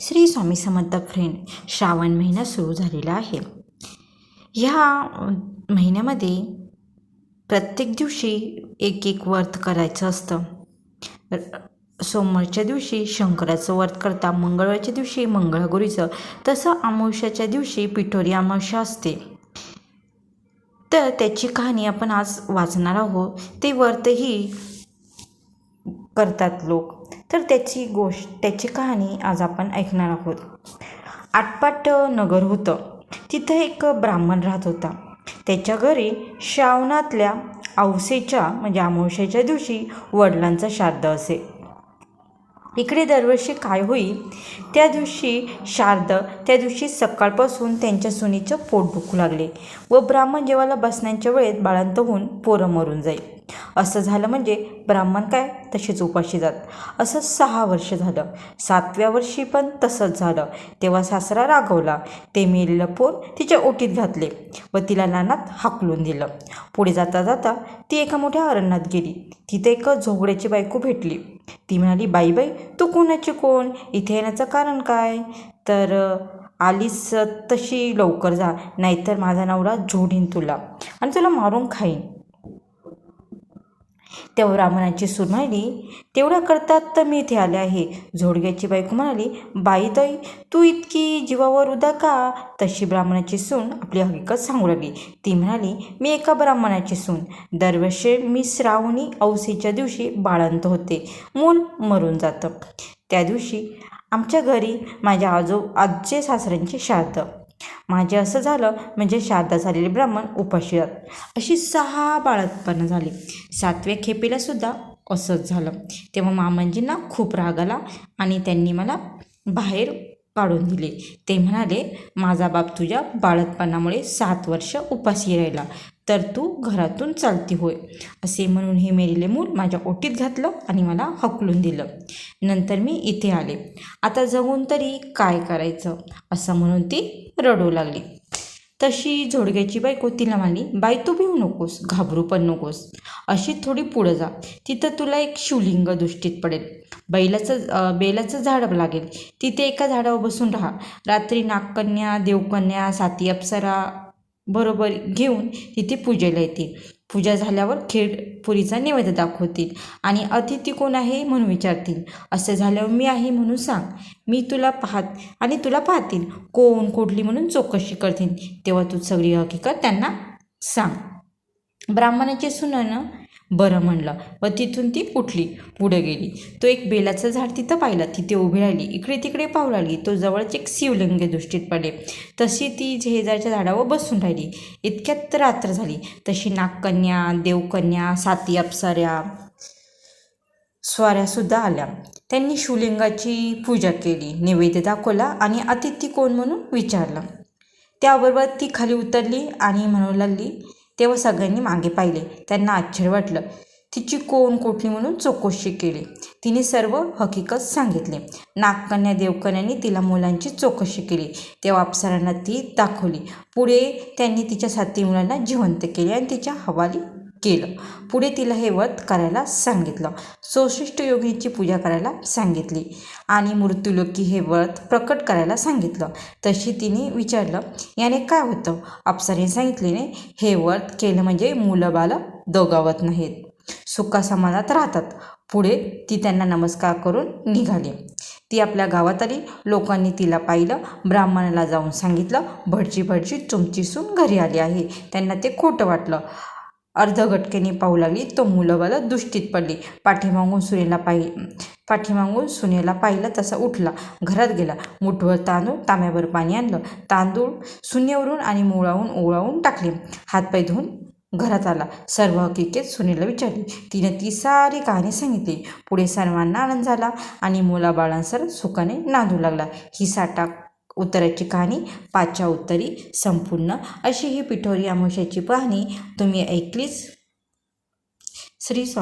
Shri Swami Samarth friend Shravan महिना सुरू झालेला आहे. ह्या महिन्यामध्ये प्रत्येक दिवशी एक एक व्रत करायचं असतं. सोमवारच्या दिवशी शंकराचं व्रत करता मंगळवारच्या दिवशी मंगळागौरीचं तसं अमावश्याच्या दिवशी पिठोरी अमावस्या असते. तर त्याची कहाणी आपण आज वाचणार आहोत. ते व्रतही करतात लोक. तर त्याची गोष्ट त्याची कहाणी आज आपण ऐकणार आहोत. आटपाट नगर होतं. तिथं एक ब्राह्मण राहत होता. त्याच्या घरी श्रावणातल्या औसेच्या म्हणजे अमावस्याच्या दिवशी वडिलांचा श्राद्ध असे. इकडे दरवर्षी काय होईल? त्या दिवशी शारद त्या दिवशी सकाळपासून त्यांच्या सुनीचं पोट दुखू लागले व ब्राह्मण जेवायला बसण्याच्या वेळेत बाळांत होऊन पोरं मरून जाईल असं झालं म्हणजे ब्राह्मण काय? तसेच उपाशी जात. असं सहा वर्ष झालं. सातव्या वर्षी पण तसंच झालं. तेव्हा सासरा रागवला. ते मेलेलं पोर तिच्या ओटीत घातले व तिला नानात हाकलून दिलं. पुढे जाता जाता ती एका मोठ्या अरण्यात गेली. तिथे एक झोगड्याची बायको भेटली. ती म्हणाली बाई बाई तू कोणाची कोण? इथे येण्याचं कारण काय? तर आलीस तशी लवकर जा. नाहीतर माझा नवरा झोडीन तुला. आणि तुला मारून खाईन. तेव्हा ब्राह्मणाची सूर म्हणाली तेवढ्या करतात तर मी इथे आले आहे. झोडग्याची बायको म्हणाली बाई ताई तू इतकी जीवावर उदा का? तशी ब्राह्मणाची सून आपली हकीकत सांगू लागली. ती म्हणाली मी एका ब्राह्मणाची सून. दरवर्षी मी श्रावणी औसीच्या दिवशी बाळंत होते. मूल मरून जातं. त्या दिवशी आमच्या घरी माझ्या आजो आजचे सासऱ्यांचे श्राद्ध माझे असं झालं म्हणजे श्राद्ध झालेले ब्राह्मण उपाशी अशी सहा बाळतपणं झाली. सातव्या खेपेलासुद्धा असंच झालं. तेव्हा मामांजींना खूप राग आला आणि त्यांनी मला बाहेर काढून दिले. ते म्हणाले माझा बाप तुझ्या बाळतपणामुळे सात वर्ष उपाशी राहिला तर तू घरातून चालती होय. असे म्हणून हे मेलेले मूल माझ्या ओटीत घातलं आणि मला हकलून दिलं. नंतर मी इथे आले. आता जगून तरी काय करायचं? असं म्हणून ती रडू लागली. तशी झोडग्याची बायको तिला म्हणाली बाई तू भिवू नकोस घाबरू पण नकोस. अशी थोडी पुढं जा. तिथं तुला एक शिवलिंग दृष्टीत पडेल. बैलाचं बेलाचं झाड लागेल. तिथे एका झाडावर बसून राहा. रात्री नागकन्या देवकन्या साती अप्सरा बरोबर घेऊन तिथे पूजेला येते पूजा झाल्यावर खेळ पुरीचा नैवेद्य दाखवतील आणि अतिथी कोण आहे म्हणून विचारतील. असं झाल्यावर मी आहे म्हणून सांग. मी तुला पाहत आणि तुला पाहतील. कोण कुठली म्हणून चौकशी करतील. तेव्हा तू सगळी हकीकत त्यांना सांग. ब्राह्मणाचे सुनानं बरं म्हणलं. व तिथून ती उठली पुढे गेली. तो एक बेलाचं झाड तिथं पाहिलं तिथे उभी राहिली. इकडे तिकडे पाहू लागली. तो जवळच एक शिवलिंग दृष्टीत पडले तशी ती झेजाच्या झाडावर बसून राहिली. इतक्यात रात्र झाली. तशी नागकन्या देवकन्या साती अप्सऱ्या स्वाऱ्यासुद्धा आल्या. त्यांनी शिवलिंगाची पूजा केली नैवेद्य दाखवला आणि अतिथी कोण म्हणून विचारलं. त्याबरोबर ती खाली उतरली आणि म्हणू लागली तेव्हा सगळ्यांनी मागे पाहिले. त्यांना आश्चर्य वाटलं. तिची कोण कोठली म्हणून चौकशी केली. तिने सर्व हकीकत सांगितले. नागकन्या देवकन्यांनी तिला मुलांची चौकशी केली. तेव्हा अप्सरांना ती दाखवली. पुढे त्यांनी तिच्या साती मुलांना जिवंत केले आणि तिच्या हवाली केलं. पुढे तिला हे व्रत करायला सांगितलं. चौसष्ट योगिनीची पूजा करायला सांगितली आणि मृत्यूलोकी हे व्रत प्रकट करायला सांगितलं. तशी तिने विचारलं याने काय होतं? अप्सरेने सांगितले नाही हे व्रत केलं म्हणजे मुलं बालं दोगावत नाहीत. सुखासमाधात राहतात. पुढे ती त्यांना नमस्कार करून निघाली. ती आपल्या गावात आली. लोकांनी तिला पाहिलं. ब्राह्मणाला जाऊन सांगितलं भटजी भटजी तुमची सून घरी आली आहे. त्यांना ते खोटं वाटलं. अर्धघटकेने पाहू लागली. तो मुलंबाला दुष्टीत पडली. पाठीमागून सुनेला पाहि पाठीमागून सुनेला पाहिला तसा उठला. घरात गेला. मुठभर तांदूळ तांब्यावर पाणी आणलं. तांदूळ सुनेवरून आणि मुळावून ओळावून टाकले. हातपाय धुवून घरात आला. सर्व हकीकेत सुनेला विचारली. तिने ती सारी कहाणी सांगितली. पुढे सर्वांना आनंद झाला आणि मुलाबाळांसर सुखाने नांदू लागला. ही साठा उत्तराची कहाणी पाचच्या उत्तरी संपूर्ण. अशी ही पिठोरी अमावस्याची पाहणी. तुम्ही ऐकलीच? श्री स्वा